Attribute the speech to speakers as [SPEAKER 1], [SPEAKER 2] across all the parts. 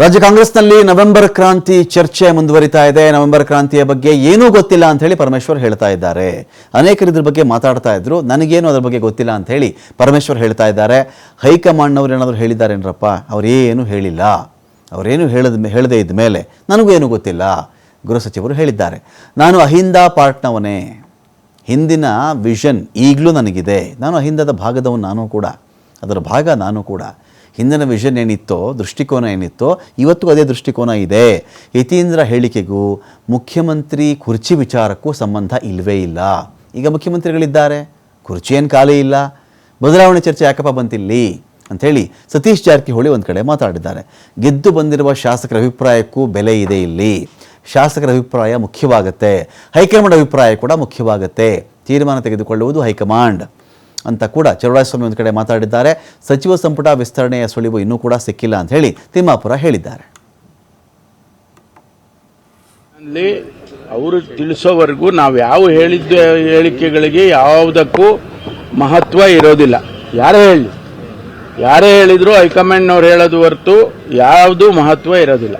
[SPEAKER 1] ರಾಜ್ಯ ಕಾಂಗ್ರೆಸ್ನಲ್ಲಿ ನವೆಂಬರ್ ಕ್ರಾಂತಿ ಚರ್ಚೆ ಮುಂದುವರಿತಾ ಇದೆ. ನವೆಂಬರ್ ಕ್ರಾಂತಿಯ ಬಗ್ಗೆ ಏನೂ ಗೊತ್ತಿಲ್ಲ ಅಂತ ಹೇಳಿ ಪರಮೇಶ್ವರ್ ಹೇಳ್ತಾ ಇದ್ದಾರೆ. ಅನೇಕರು ಇದ್ರ ಬಗ್ಗೆ ಮಾತಾಡ್ತಾ ಇದ್ರು. ನನಗೇನು ಅದ್ರ ಬಗ್ಗೆ ಗೊತ್ತಿಲ್ಲ ಅಂತ ಹೇಳಿ ಪರಮೇಶ್ವರ್ ಹೇಳ್ತಾ ಇದ್ದಾರೆ. ಹೈಕಮಾಂಡ್ನವ್ರು ಏನಾದರೂ ಹೇಳಿದ್ದಾರೇನ್ರಪ್ಪ ಅವರೇನು ಹೇಳಿಲ್ಲ. ಅವರೇನು ಹೇಳದ ಹೇಳದೇ ಇದ್ದ ಮೇಲೆ ನನಗೂ ಏನೂ ಗೊತ್ತಿಲ್ಲ ಗೃಹ ಸಚಿವರು ಹೇಳಿದ್ದಾರೆ. ನಾನು ಅಹಿಂದ ಪಾರ್ಟ್ನವನೇ ಹಿಂದಿನ ವಿಷನ್ ಈಗಲೂ ನನಗಿದೆ. ನಾನು ಅಹಿಂದದ ಭಾಗದವನು ನಾನು ಕೂಡ. ಅದರ ಭಾಗ ನಾನು ಕೂಡ. ಹಿಂದಿನ ವಿಷನ್ ಏನಿತ್ತೋ, ದೃಷ್ಟಿಕೋನ ಏನಿತ್ತೋ, ಇವತ್ತು ಅದೇ ದೃಷ್ಟಿಕೋನ ಇದೆ. ಯತೀಂದ್ರ ಹೇಳಿಕೆಗೂ ಮುಖ್ಯಮಂತ್ರಿ ಕುರ್ಚಿ ವಿಚಾರಕ್ಕೂ ಸಂಬಂಧ ಇಲ್ಲವೇ ಇಲ್ಲ. ಈಗ ಮುಖ್ಯಮಂತ್ರಿಗಳಿದ್ದಾರೆ, ಕುರ್ಚಿ ಏನು ಖಾಲಿ ಇಲ್ಲ, ಬದಲಾವಣೆ ಚರ್ಚೆ ಯಾಕಪ್ಪ ಬಂತಿಲ್ಲಿ? ಅಂಥೇಳಿ ಸತೀಶ್ ಜಾರಕಿಹೊಳಿ ಒಂದು ಕಡೆ ಮಾತಾಡಿದ್ದಾರೆ. ಗೆದ್ದು ಬಂದಿರುವ ಶಾಸಕರ ಅಭಿಪ್ರಾಯಕ್ಕೂ ಬೆಲೆ ಇದೆ ಇಲ್ಲಿ. ಶಾಸಕರ ಅಭಿಪ್ರಾಯ ಮುಖ್ಯವಾಗುತ್ತೆ. ಹೈಕಮಾಂಡ್ ಅಭಿಪ್ರಾಯ ಕೂಡ ಮುಖ್ಯವಾಗುತ್ತೆ. ತೀರ್ಮಾನ ತೆಗೆದುಕೊಳ್ಳುವುದು ಹೈಕಮಾಂಡ್. ಅಂತ ಕೂಡ ಚರುಳಾಸ್ವಾಮಿ ಒಂದು ಕಡೆ ಮಾತಾಡಿದ್ದಾರೆ. ಸಚಿವ ಸಂಪುಟ ವಿಸ್ತರಣೆಯ ಸುಳಿವು ಇನ್ನೂ ಕೂಡ ಸಿಕ್ಕಿಲ್ಲ ಅಂತ ಹೇಳಿ ತಿಮ್ಮಾಪುರ ಹೇಳಿದ್ದಾರೆ.
[SPEAKER 2] ಅಲ್ಲಿ ಅವರು ತಿಳಿಸೋವರೆಗೂ ನಾವು ಯಾವ ಹೇಳಿದ್ದ ಹೇಳಿಕೆಗಳಿಗೆ ಯಾವುದಕ್ಕೂ ಮಹತ್ವ ಇರೋದಿಲ್ಲ. ಯಾರೇ ಹೇಳಿ. ಯಾರೇ ಹೇಳಿದ್ರು ಹೈಕಮಾಂಡ್ನವ್ರು ಹೇಳೋದು ಹೊರತು ಯಾವುದು ಮಹತ್ವ ಇರೋದಿಲ್ಲ.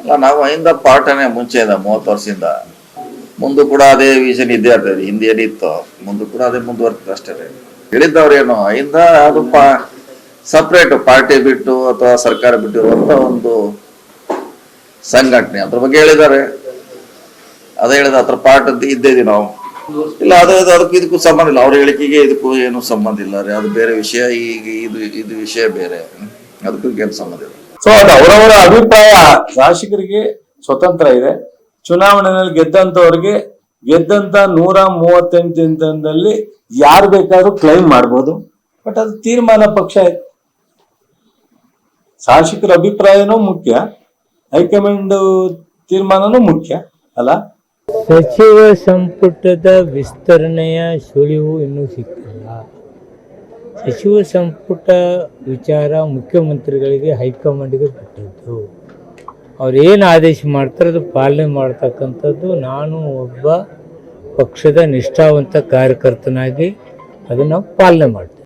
[SPEAKER 3] ಅಲ್ಲ ನಾವು ಅಹಿಂದ ಪಾಠನೇ ಮುಂಚೆಯಿಂದ ಮೂವತ್ತು ವರ್ಷದಿಂದ. ಮುಂದೆ ಕೂಡ ಅದೇ ವಿಷನ್ ಇದ್ದೇ ಇರ್ತದೆ ಹಿಂದೆ ಏನಿತ್ತು ಮುಂದೆ ಕೂಡ ಅದೇ ಮುಂದುವರ್ತದೆ ಅಷ್ಟೇ. ಹೇಳಿದ್ದವ್ರೇನು? ಇಂದ ಅದು ಪಾ ಸಪ್ರೇಟ್ ಪಾರ್ಟಿ ಬಿಟ್ಟು ಅಥವಾ ಸರ್ಕಾರ ಬಿಟ್ಟಿರುವಂತ ಒಂದು ಸಂಘಟನೆ. ಅದ್ರ ಬಗ್ಗೆ ಹೇಳಿದ್ದಾರೆ. ಅದೇ ಹೇಳಿದ ಅದ್ರ ಪಾರ್ಟ್ ಅಂತ ಇದ್ದೇವೆ ನಾವು ಇಲ್ಲ, ಅದು ಅದು ಅದಕ್ಕೂ ಇದಕ್ಕೂ ಸಂಬಂಧ ಇಲ್ಲ. ಅವ್ರ ಹೇಳಿಕೆಗೆ ಇದಕ್ಕೂ ಏನು ಸಂಬಂಧ ಇಲ್ಲ ರೀ. ಅದು ಬೇರೆ ವಿಷಯ. ಈಗ ಇದು ಇದು ವಿಷಯ ಬೇರೆ. ಅದಕ್ಕೂ ಏನು ಸಂಬಂಧ ಇಲ್ಲ.
[SPEAKER 4] ಸೊ ಅದು ಅವರವರ ಅಭಿಪ್ರಾಯ. ಶಾಸಕರಿಗೆ ಸ್ವತಂತ್ರ ಇದೆ. ಚುನಾವಣೆಯಲ್ಲಿ ಗೆದ್ದಂತವ್ರಿಗೆ ಗೆದ್ದಂತ ನೂರ ಮೂವತ್ತೆಂಟು ದಿನದಲ್ಲಿ ಯಾರು ಬೇಕಾದ್ರೂ ಕ್ಲೈಮ್ ಮಾಡ್ಬೋದು. ಬಟ್ ಅದು ತೀರ್ಮಾನ ಪಕ್ಷ ಆಯ್ತು ಶಾಸಕರ ಅಭಿಪ್ರಾಯನೂ ಮುಖ್ಯ, ಹೈಕಮಾಂಡ್ ತೀರ್ಮಾನನೂ ಮುಖ್ಯ, ಅಲ್ಲ?
[SPEAKER 5] ಸಚಿವ ಸಂಪುಟದ ವಿಸ್ತರಣೆಯ ಸುಳಿವು ಇನ್ನೂ ಸಿಕ್ಕಿಲ್ಲ. ಸಚಿವ ಸಂಪುಟ ವಿಚಾರ ಮುಖ್ಯಮಂತ್ರಿಗಳಿಗೆ ಹೈಕಮಾಂಡ್ಗೆ ಬಿಟ್ಟದ್ದು. ಅವ್ರು ಏನು ಆದೇಶ ಮಾಡ್ತಾರೆ ಅದು ಪಾಲನೆ ಮಾಡ್ತಕ್ಕಂಥದ್ದು ನಾನು ಒಬ್ಬ ಪಕ್ಷದ ನಿಷ್ಠಾವಂತ ಕಾರ್ಯಕರ್ತನಾಗಿ ಅದನ್ನು ಪಾಲನೆ ಮಾಡ್ತೀನಿ.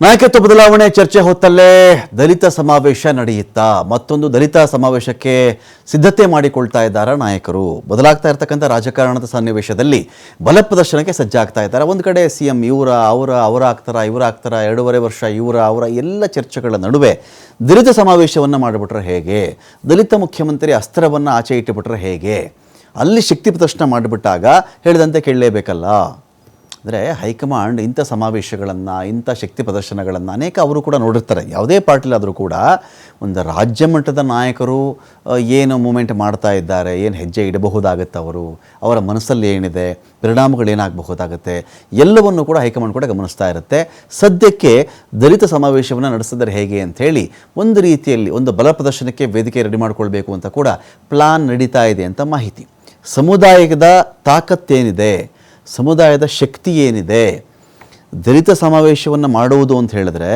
[SPEAKER 1] ನಾಯಕತ್ವ ಬದಲಾವಣೆ ಚರ್ಚೆ ಹೊತ್ತಲ್ಲೇ ದಲಿತ ಸಮಾವೇಶ ನಡೆಯುತ್ತಾ? ಮತ್ತೊಂದು ದಲಿತ ಸಮಾವೇಶಕ್ಕೆ ಸಿದ್ಧತೆ ಮಾಡಿಕೊಳ್ತಾ ಇದ್ದಾರೆ ನಾಯಕರು? ಬದಲಾಗ್ತಾ ಇರತಕ್ಕಂಥ ರಾಜಕಾರಣದ ಸನ್ನಿವೇಶದಲ್ಲಿ ಬಲ ಪ್ರದರ್ಶನಕ್ಕೆ ಸಜ್ಜಾಗ್ತಾ ಇದ್ದಾರೆ? ಒಂದು ಕಡೆ ಸಿ ಎಂ ಇವರ, ಅವರ ಅವರ ಆಗ್ತಾರ, ಇವರ ಆಗ್ತಾರ, ಎರಡೂವರೆ ವರ್ಷ ಇವರ, ಅವರ ಎಲ್ಲ ಚರ್ಚೆಗಳ ನಡುವೆ ದಲಿತ ಸಮಾವೇಶವನ್ನು ಮಾಡಿಬಿಟ್ರೆ ಹೇಗೆ? ದಲಿತ ಮುಖ್ಯಮಂತ್ರಿ ಅಸ್ತ್ರವನ್ನು ಆಚೆ ಇಟ್ಟುಬಿಟ್ರೆ ಹೇಗೆ? ಅಲ್ಲಿ ಶಕ್ತಿ ಪ್ರದರ್ಶನ ಮಾಡಿಬಿಟ್ಟಾಗ ಹೇಳಿದಂತೆ ಕೇಳಲೇಬೇಕಲ್ಲ. ಅಂದರೆ ಹೈಕಮಾಂಡ್ ಇಂಥ ಸಮಾವೇಶಗಳನ್ನು, ಇಂಥ ಶಕ್ತಿ ಪ್ರದರ್ಶನಗಳನ್ನು ಅನೇಕ ಅವರು ಕೂಡ ನೋಡಿರ್ತಾರೆ. ಯಾವುದೇ ಪಾರ್ಟಿಲಾದರೂ ಕೂಡ ಒಂದು ರಾಜ್ಯ ಮಟ್ಟದ ನಾಯಕರು ಏನು ಮೂಮೆಂಟ್ ಮಾಡ್ತಾ ಇದ್ದಾರೆ, ಏನು ಹೆಜ್ಜೆ ಇಡಬಹುದಾಗುತ್ತೆ ಅವರು, ಅವರ ಮನಸ್ಸಲ್ಲಿ ಏನಿದೆ ಪರಿಣಾಮಗಳೇನಾಗಬಹುದಾಗುತ್ತೆ ಎಲ್ಲವನ್ನು ಕೂಡ ಹೈಕಮಾಂಡ್ ಕೂಡ ಗಮನಿಸ್ತಾ ಇರುತ್ತೆ. ಸದ್ಯಕ್ಕೆ ದಲಿತ ಸಮಾವೇಶವನ್ನು ನಡೆಸಿದರೆ ಹೇಗೆ ಅಂಥೇಳಿ ಒಂದು ರೀತಿಯಲ್ಲಿ, ಒಂದು ಬಲ ಪ್ರದರ್ಶನಕ್ಕೆ ವೇದಿಕೆ ರೆಡಿ ಮಾಡಿಕೊಳ್ಬೇಕು ಅಂತ ಕೂಡ ಪ್ಲಾನ್ ನಡೀತಾ ಇದೆ ಅಂತ ಮಾಹಿತಿ. ಸಮುದಾಯದ ತಾಕತ್ತೇನಿದೆ ಸಮುದಾಯದ ಶಕ್ತಿ ಏನಿದೆ? ದಲಿತ ಸಮಾವೇಶವನ್ನು ಮಾಡುವುದು ಅಂತ ಹೇಳಿದ್ರೆ,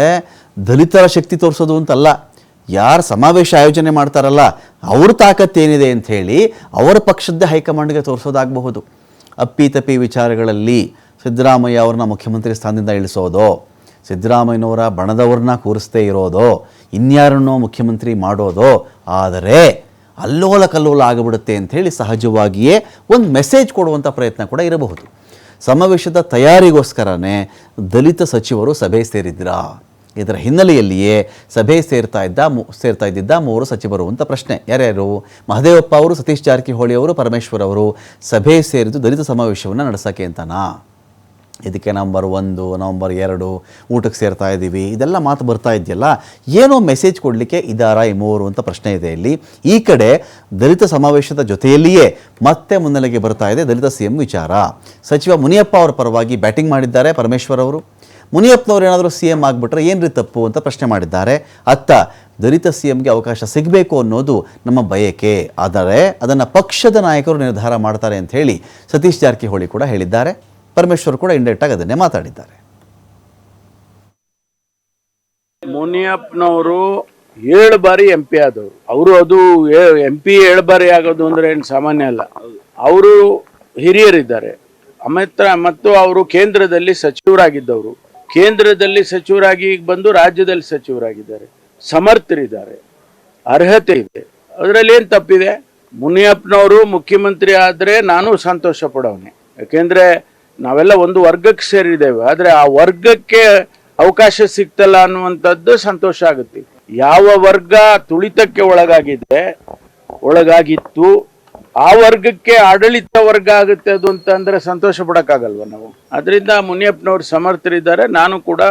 [SPEAKER 1] ದಲಿತರ ಶಕ್ತಿ ತೋರಿಸೋದು ಅಂತಲ್ಲ. ಯಾರು ಸಮಾವೇಶ ಆಯೋಜನೆ ಮಾಡ್ತಾರಲ್ಲ, ಅವ್ರ ತಾಕತ್ತೇನಿದೆ ಅಂತ ಹೇಳಿ ಅವರ ಪಕ್ಷದ ಹೈಕಮಾಂಡ್ಗೆ ತೋರಿಸೋದಾಗಬಹುದು. ಅಪ್ಪಿತಪ್ಪಿ ವಿಚಾರಗಳಲ್ಲಿ ಸಿದ್ದರಾಮಯ್ಯ ಅವ್ರನ್ನ ಮುಖ್ಯಮಂತ್ರಿ ಸ್ಥಾನದಿಂದ ಇಳಿಸೋದು, ಸಿದ್ದರಾಮಯ್ಯನವರ ಬಣದವ್ರನ್ನ ಕೂರಿಸ್ತೇ ಇರೋದು, ಇನ್ಯಾರನ್ನೋ ಮುಖ್ಯಮಂತ್ರಿ ಮಾಡೋದು, ಆದರೆ ಅಲ್ಲೋಲ ಕಲ್ಲೋಲ ಆಗಿಬಿಡುತ್ತೆ ಅಂಥೇಳಿ ಸಹಜವಾಗಿಯೇ ಒಂದು ಮೆಸೇಜ್ ಕೊಡುವಂಥ ಪ್ರಯತ್ನ ಕೂಡ ಇರಬಹುದು. ಸಮಾವೇಶದ ತಯಾರಿಗೋಸ್ಕರನೇ ದಲಿತ ಸಚಿವರು ಸಭೆ ಸೇರಿದ್ರಾ ಇದರ ಹಿನ್ನೆಲೆಯಲ್ಲಿಯೇ ಸಭೆ ಸೇರ್ತಾ ಇದ್ದ ಸೇರ್ತಾ ಇದ್ದಿದ್ದ ಮೂವರು ಸಚಿವರು ಅಂತ ಪ್ರಶ್ನೆ. ಯಾರ್ಯಾರು? ಮಹದೇವಪ್ಪ ಅವರು, ಸತೀಶ್ ಜಾರಕಿಹೊಳಿ ಅವರು, ಪರಮೇಶ್ವರ್ ಅವರು ಸಭೆ ಸೇರಿದ್ದು ದಲಿತ ಸಮಾವೇಶವನ್ನು ನಡೆಸೋಕೆ ಅಂತನಾ? ಇದಕ್ಕೆ ನವಂಬರ್ ಒಂದು ನವಂಬರ್ ಎರಡು, ಊಟಕ್ಕೆ ಸೇರ್ತಾ ಇದ್ದೀವಿ. ಇದೆಲ್ಲ ಮಾತು ಬರ್ತಾ ಇದೆಯಲ್ಲ? ಏನೋ ಮೆಸೇಜ್ ಕೊಡಲಿಕ್ಕೆ ಇದಾರ ಈ ಮೂವರು ಅಂತ ಪ್ರಶ್ನೆ ಇದೆ ಇಲ್ಲಿ. ಈ ಕಡೆ ದಲಿತ ಸಮಾವೇಶದ ಜೊತೆಯಲ್ಲಿಯೇ ಮತ್ತೆ ಮುನ್ನೆಲೆಗೆ ಬರ್ತಾ ಇದೆ ದಲಿತ ಸಿ ಎಂ ವಿಚಾರ. ಸಚಿವ ಮುನಿಯಪ್ಪ ಅವರ ಪರವಾಗಿ ಬ್ಯಾಟಿಂಗ್ ಮಾಡಿದ್ದಾರೆ ಪರಮೇಶ್ವರ್ ಅವರು. ಮುನಿಯಪ್ಪನವ್ರು ಏನಾದರೂ ಸಿ ಎಂ ಆಗಿಬಿಟ್ರೆ ಏನು ರೀ ತಪ್ಪು ಅಂತ ಪ್ರಶ್ನೆ ಮಾಡಿದ್ದಾರೆ. ಅತ್ತ ದಲಿತ ಸಿ ಎಂಗೆ ಅವಕಾಶ ಸಿಗಬೇಕು ಅನ್ನೋದು ನಮ್ಮ ಬಯಕೆ. ಆದರೆ ಅದನ್ನು ಪಕ್ಷದ ನಾಯಕರು ನಿರ್ಧಾರ ಮಾಡ್ತಾರೆ ಅಂತ ಹೇಳಿ ಸತೀಶ್ ಜಾರಕಿಹೊಳಿ ಕೂಡ ಹೇಳಿದ್ದಾರೆ. ಪರಮೇಶ್ವರ್ ಕೂಡ ಇಂಡೈರೆಕ್ಟಾಗಿ ಅದನ್ನೇ ಮಾತಾಡಿದ್ದಾರೆ.
[SPEAKER 2] ಮುನಿಯಪ್ಪನವರು ಏಳು ಬಾರಿ ಎಂ ಪಿ ಆದವರು. ಅವರು ಅದು ಎಂ ಪಿ ಏಳು ಬಾರಿ ಆಗೋದು ಅಂದ್ರೆ ಏನು ಸಾಮಾನ್ಯ ಅಲ್ಲ. ಅವರು ಹಿರಿಯರಿದ್ದಾರೆ. ಅಮಿತ್ರ ಮತ್ತು ಅವರು ಕೇಂದ್ರದಲ್ಲಿ ಸಚಿವರಾಗಿದ್ದವರು. ಕೇಂದ್ರದಲ್ಲಿ ಸಚಿವರಾಗಿ ಬಂದು ರಾಜ್ಯದಲ್ಲಿ ಸಚಿವರಾಗಿದ್ದಾರೆ. ಸಮರ್ಥರಿದ್ದಾರೆ. ಅರ್ಹತೆ ಇದೆ. ಅದರಲ್ಲಿ ಏನು ತಪ್ಪಿದೆ? ಮುನಿಯಪ್ಪನವರು ಮುಖ್ಯಮಂತ್ರಿ ಆದರೆ ನಾನು ಸಂತೋಷ ಪಡೋನೆ ಯಾಕೆಂದ್ರೆ ನಾವೆಲ್ಲ ಒಂದು ವರ್ಗಕ್ಕೆ ಸೇರಿದ್ದೇವೆ. ಆದರೆ ಆ ವರ್ಗಕ್ಕೆ ಅವಕಾಶ ಸಿಗ್ತಲ್ಲ ಅನ್ನುವಂಥದ್ದು ಸಂತೋಷ ಆಗುತ್ತೆ. ಯಾವ ವರ್ಗ ತುಳಿತಕ್ಕೆ ಒಳಗಾಗಿದೆ, ಒಳಗಾಗಿತ್ತು, ಆ ವರ್ಗಕ್ಕೆ ಆಡಳಿತ ವರ್ಗ ಆಗುತ್ತೆ ಅದು ಅಂತ ಅಂದ್ರೆ ಸಂತೋಷ ಪಡೋಕ್ಕಾಗಲ್ವ ನಾವು? ಅದರಿಂದ ಮುನಿಯಪ್ಪನವ್ರು ಸಮರ್ಥರಿದ್ದಾರೆ. ನಾನು ಕೂಡ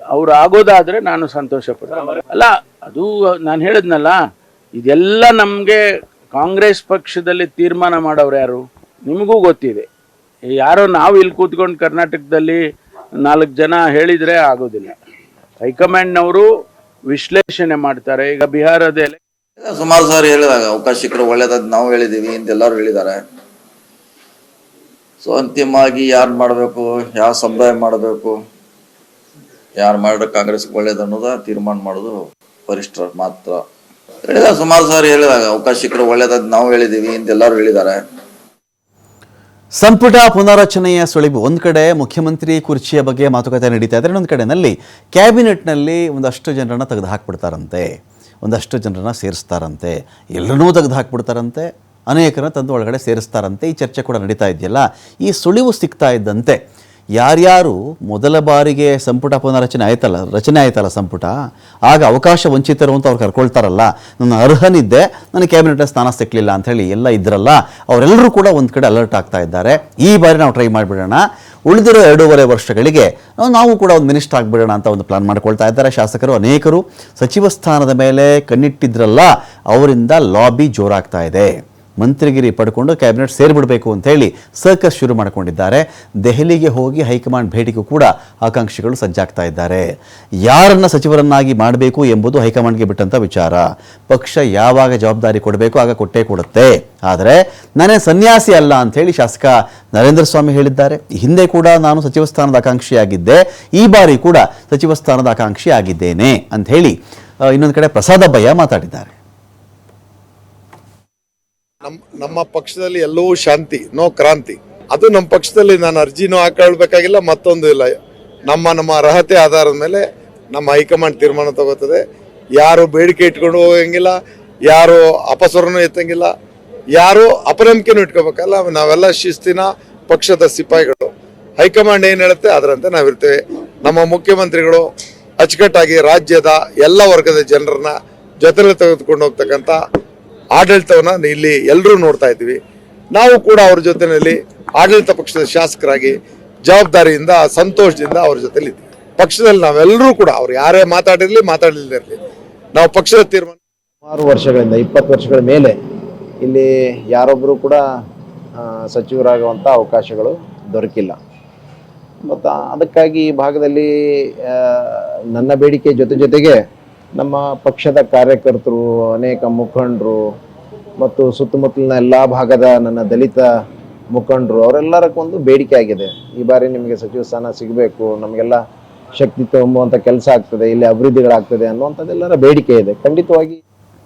[SPEAKER 2] ಅವ್ರು ಆಗೋದಾದರೆ ನಾನು ಸಂತೋಷ ಪಡ ಅಲ್ಲ, ಅದು ನಾನು ಹೇಳಿದ್ನಲ್ಲ, ಇದೆಲ್ಲ ನಮಗೆ ಕಾಂಗ್ರೆಸ್ ಪಕ್ಷದಲ್ಲಿ ತೀರ್ಮಾನ ಮಾಡೋರು ಯಾರು? ನಿಮಗೂ ಗೊತ್ತಿದೆ. ಯಾರೋ ನಾವು ಇಲ್ಲಿ ಕೂತ್ಕೊಂಡು ಕರ್ನಾಟಕದಲ್ಲಿ ನಾಲ್ಕು ಜನ ಹೇಳಿದರೆ ಆಗೋದಿಲ್ಲ. ಹೈಕಮಾಂಡ್ನವರು ವಿಶ್ಲೇಷಣೆ ಮಾಡ್ತಾರೆ. ಈಗ ಬಿಹಾರದ
[SPEAKER 3] ಸುಮಾರು ಸಾರಿ ಹೇಳಿದಾಗ ಅವಕಾಶ ಒಳ್ಳೇದಾದ ನಾವು ಹೇಳಿದೀವಿ ಎಲ್ಲರೂ ಹೇಳಿದ್ದಾರೆ. ಸೊ ಅಂತಿಮವಾಗಿ ಯಾರು ಮಾಡಬೇಕು ಯಾವ ಸಮುದಾಯ ಮಾಡಬೇಕು, ಯಾರು ಮಾಡಿದ್ರೆ ಕಾಂಗ್ರೆಸ್ ಒಳ್ಳೇದು ಅನ್ನೋದ ತೀರ್ಮಾನ ಮಾಡೋದು ವರಿಷ್ಠರು ಮಾತ್ರ. ಹೇಳಿದಾಗ ಸುಮಾರು ಸಾರಿ ಹೇಳಿದಾಗ ಅವಕಾಶ ಒಳ್ಳೇದಾದ ನಾವು ಹೇಳಿದೀವಿ ಎಲ್ಲರೂ ಹೇಳಿದ್ದಾರೆ.
[SPEAKER 1] ಸಂಪುಟ ಪುನರಚನೆಯ ಸುಳಿವು. ಒಂದು ಕಡೆ ಮುಖ್ಯಮಂತ್ರಿ ಕುರ್ಚಿಯ ಬಗ್ಗೆ ಮಾತುಕತೆ ನಡೀತಾ ಇದ್ದರೆ ಇನ್ನೊಂದು ಕಡೆಯಲ್ಲಿ ಕ್ಯಾಬಿನೆಟ್ನಲ್ಲಿ ಒಂದಷ್ಟು ಜನರನ್ನು ತೆಗೆದು ಹಾಕ್ಬಿಡ್ತಾರಂತೆ. ಒಂದಷ್ಟು ಜನರನ್ನು ಸೇರಿಸ್ತಾರಂತೆ. ಎಲ್ಲರನ್ನೂ ತೆಗೆದು ಹಾಕ್ಬಿಡ್ತಾರಂತೆ. ಅನೇಕರನ್ನು ತಂದು ಒಳಗಡೆ ಸೇರಿಸ್ತಾರಂತೆ. ಈ ಚರ್ಚೆ ಕೂಡ ನಡೀತಾ ಇದೆಯಲ್ಲ. ಈ ಸುಳಿವು ಸಿಗ್ತಾ ಇದ್ದಂತೆ ಯಾರ್ಯಾರು ಮೊದಲ ಬಾರಿಗೆ ಸಂಪುಟ ಪುನರಚನೆ ಆಯ್ತಲ್ಲ, ರಚನೆ ಆಯ್ತಲ್ಲ ಸಂಪುಟ, ಆಗ ಅವಕಾಶ ವಂಚಿತರು ಅಂತ ಅವ್ರು ಕರ್ಕೊಳ್ತಾರಲ್ಲ, ನನ್ನ ಅರ್ಹನಿದ್ದೆ ನನಗೆ ಕ್ಯಾಬಿನೆಟ್ ಸ್ಥಾನ ಸಿಕ್ಕಲಿಲ್ಲ ಅಂತ ಹೇಳಿ ಎಲ್ಲ ಇದ್ರಲ್ಲ, ಅವರೆಲ್ಲರೂ ಕೂಡ ಒಂದು ಕಡೆ ಅಲರ್ಟ್ ಆಗ್ತಾ ಇದ್ದಾರೆ. ಈ ಬಾರಿ ನಾವು ಟ್ರೈ ಮಾಡಿಬಿಡೋಣ. ಉಳಿದಿರೋ ಎರಡೂವರೆ ವರ್ಷಗಳಿಗೆ ನಾವು ಕೂಡ ಒಂದು ಮಿನಿಸ್ಟರ್ ಆಗಿಬಿಡೋಣ ಅಂತ ಒಂದು ಪ್ಲಾನ್ ಮಾಡ್ಕೊಳ್ತಾ ಇದ್ದಾರೆ ಶಾಸಕರು, ಅನೇಕರು. ಸಚಿವ ಸ್ಥಾನದ ಮೇಲೆ ಕಣ್ಣಿಟ್ಟಿದ್ರಲ್ಲ, ಅವರಿಂದ ಲಾಬಿ ಜೋರಾಗ್ತಾ ಇದೆ. ಮಂತ್ರಿಗಿರಿ ಪಡ್ಕೊಂಡು ಕ್ಯಾಬಿನೆಟ್ ಸೇರಿಬಿಡಬೇಕು ಅಂತ ಹೇಳಿ ಸರ್ಕಸ್ ಶುರು ಮಾಡಿಕೊಂಡಿದ್ದಾರೆ. ದೆಹಲಿಗೆ ಹೋಗಿ ಹೈಕಮಾಂಡ್ ಭೇಟಿಗೂ ಕೂಡ ಆಕಾಂಕ್ಷಿಗಳು ಸಜ್ಜಾಗ್ತಾ ಇದ್ದಾರೆ. ಯಾರನ್ನ ಸಚಿವರನ್ನಾಗಿ ಮಾಡಬೇಕು ಎಂಬುದು ಹೈಕಮಾಂಡ್ಗೆ ಬಿಟ್ಟಂತ ವಿಚಾರ. ಪಕ್ಷ ಯಾವಾಗ ಜವಾಬ್ದಾರಿ ಕೊಡಬೇಕು ಆಗ ಕೊಟ್ಟೇ ಕೊಡುತ್ತೆ. ಆದರೆ ನಾನೇ ಸನ್ಯಾಸಿ ಅಲ್ಲ ಅಂತ ಹೇಳಿ ಶಾಸಕ ನರೇಂದ್ರ ಸ್ವಾಮಿ ಹೇಳಿದ್ದಾರೆ. ಹಿಂದೆ ಕೂಡ ನಾನು ಸಚಿವ ಸ್ಥಾನದ ಆಕಾಂಕ್ಷಿಯಾಗಿದ್ದೆ. ಈ ಬಾರಿ ಕೂಡ ಸಚಿವ ಸ್ಥಾನದ ಆಕಾಂಕ್ಷಿ ಆಗಿದ್ದೇನೆ ಅಂತ ಹೇಳಿ ಇನ್ನೊಂದು ಕಡೆ ಪ್ರಸಾದ ಭಯ್ಯ ಮಾತಾಡಿದ್ದಾರೆ.
[SPEAKER 6] ನಮ್, ನಮ್ಮ ಪಕ್ಷದಲ್ಲಿ ಎಲ್ಲವೂ ಶಾಂತಿ, ನೋ ಕ್ರಾಂತಿ. ಅದು ನಮ್ಮ ಪಕ್ಷದಲ್ಲಿ ನಾನು ಅರ್ಜಿನೂ ಹಾಕೊಳ್ಬೇಕಾಗಿಲ್ಲ, ಮತ್ತೊಂದು ಇಲ್ಲ. ನಮ್ಮ ನಮ್ಮ ಅರ್ಹತೆ ಆಧಾರದ ಮೇಲೆ ನಮ್ಮ ಹೈಕಮಾಂಡ್ ತೀರ್ಮಾನ ತಗೋತದೆ. ಯಾರು ಬೇಡಿಕೆ ಇಟ್ಕೊಂಡು ಹೋಗಂಗಿಲ್ಲ, ಯಾರು ಅಪಸ್ವರನೂ ಎತ್ತಂಗಿಲ್ಲ, ಯಾರು ಅಪನಂಬಿಕೆನೂ ಇಟ್ಕೋಬೇಕಲ್ಲ, ನಾವೆಲ್ಲ ಶಿಸ್ತಿನ ಪಕ್ಷದ ಸಿಪಾಯಿಗಳು. ಹೈಕಮಾಂಡ್ ಏನು ಹೇಳುತ್ತೆ ಅದರಂತೆ ನಾವಿರ್ತೇವೆ. ನಮ್ಮ ಮುಖ್ಯಮಂತ್ರಿಗಳು ಅಚ್ಚುಕಟ್ಟಾಗಿ ರಾಜ್ಯದ ಎಲ್ಲ ವರ್ಗದ ಜನರನ್ನ ಜೊತೆಲೆ ತೆಗೆದುಕೊಂಡು ಹೋಗ್ತಕ್ಕಂಥ ಆಡಳಿತವನ್ನ ಇಲ್ಲಿ ಎಲ್ಲರೂ ನೋಡ್ತಾ ಇದ್ದೀವಿ. ನಾವು ಕೂಡ ಅವ್ರ ಜೊತೆಯಲ್ಲಿ ಆಡಳಿತ ಪಕ್ಷದ ಶಾಸಕರಾಗಿ ಜವಾಬ್ದಾರಿಯಿಂದ, ಸಂತೋಷದಿಂದ ಅವ್ರ ಜೊತೆಲಿ ಪಕ್ಷದಲ್ಲಿ ನಾವೆಲ್ಲರೂ ಕೂಡ, ಅವ್ರು ಯಾರೇ ಮಾತಾಡಿರಲಿ ಮಾತಾಡಲಿಲ್ಲ ಇರಲಿ. ನಾವು ಪಕ್ಷದ ತೀರ್ಮಾನ
[SPEAKER 7] ಸುಮಾರು ವರ್ಷಗಳಿಂದ, ಇಪ್ಪತ್ತು ವರ್ಷಗಳ ಮೇಲೆ ಇಲ್ಲಿ ಯಾರೊಬ್ಬರು ಕೂಡ ಸಚಿವರಾಗುವಂಥ ಅವಕಾಶಗಳು ದೊರಕಿಲ್ಲ. ಮತ್ತು ಅದಕ್ಕಾಗಿ ಈ ಭಾಗದಲ್ಲಿ ನನ್ನ ಬೇಡಿಕೆ ಜೊತೆ ಜೊತೆಗೆ ನಮ್ಮ ಪಕ್ಷದ ಕಾರ್ಯಕರ್ತರು, ಅನೇಕ ಮುಖಂಡರು ಮತ್ತು ಸುತ್ತಮುತ್ತಲಿನ ಎಲ್ಲ ಭಾಗದ ನನ್ನ ದಲಿತ ಮುಖಂಡರು, ಅವರೆಲ್ಲರಕ್ಕೊಂದು ಬೇಡಿಕೆ ಆಗಿದೆ. ಈ ಬಾರಿ ನಿಮಗೆ ಸಚಿವ ಸ್ಥಾನ ಸಿಗಬೇಕು, ನಮಗೆಲ್ಲ ಶಕ್ತಿ ತುಂಬುವಂಥ ಕೆಲಸ ಆಗ್ತದೆ, ಇಲ್ಲಿ ಅಭಿವೃದ್ಧಿಗಳಾಗ್ತದೆ ಅನ್ನುವಂಥದ್ದೆಲ್ಲರ ಬೇಡಿಕೆ ಇದೆ. ಖಂಡಿತವಾಗಿ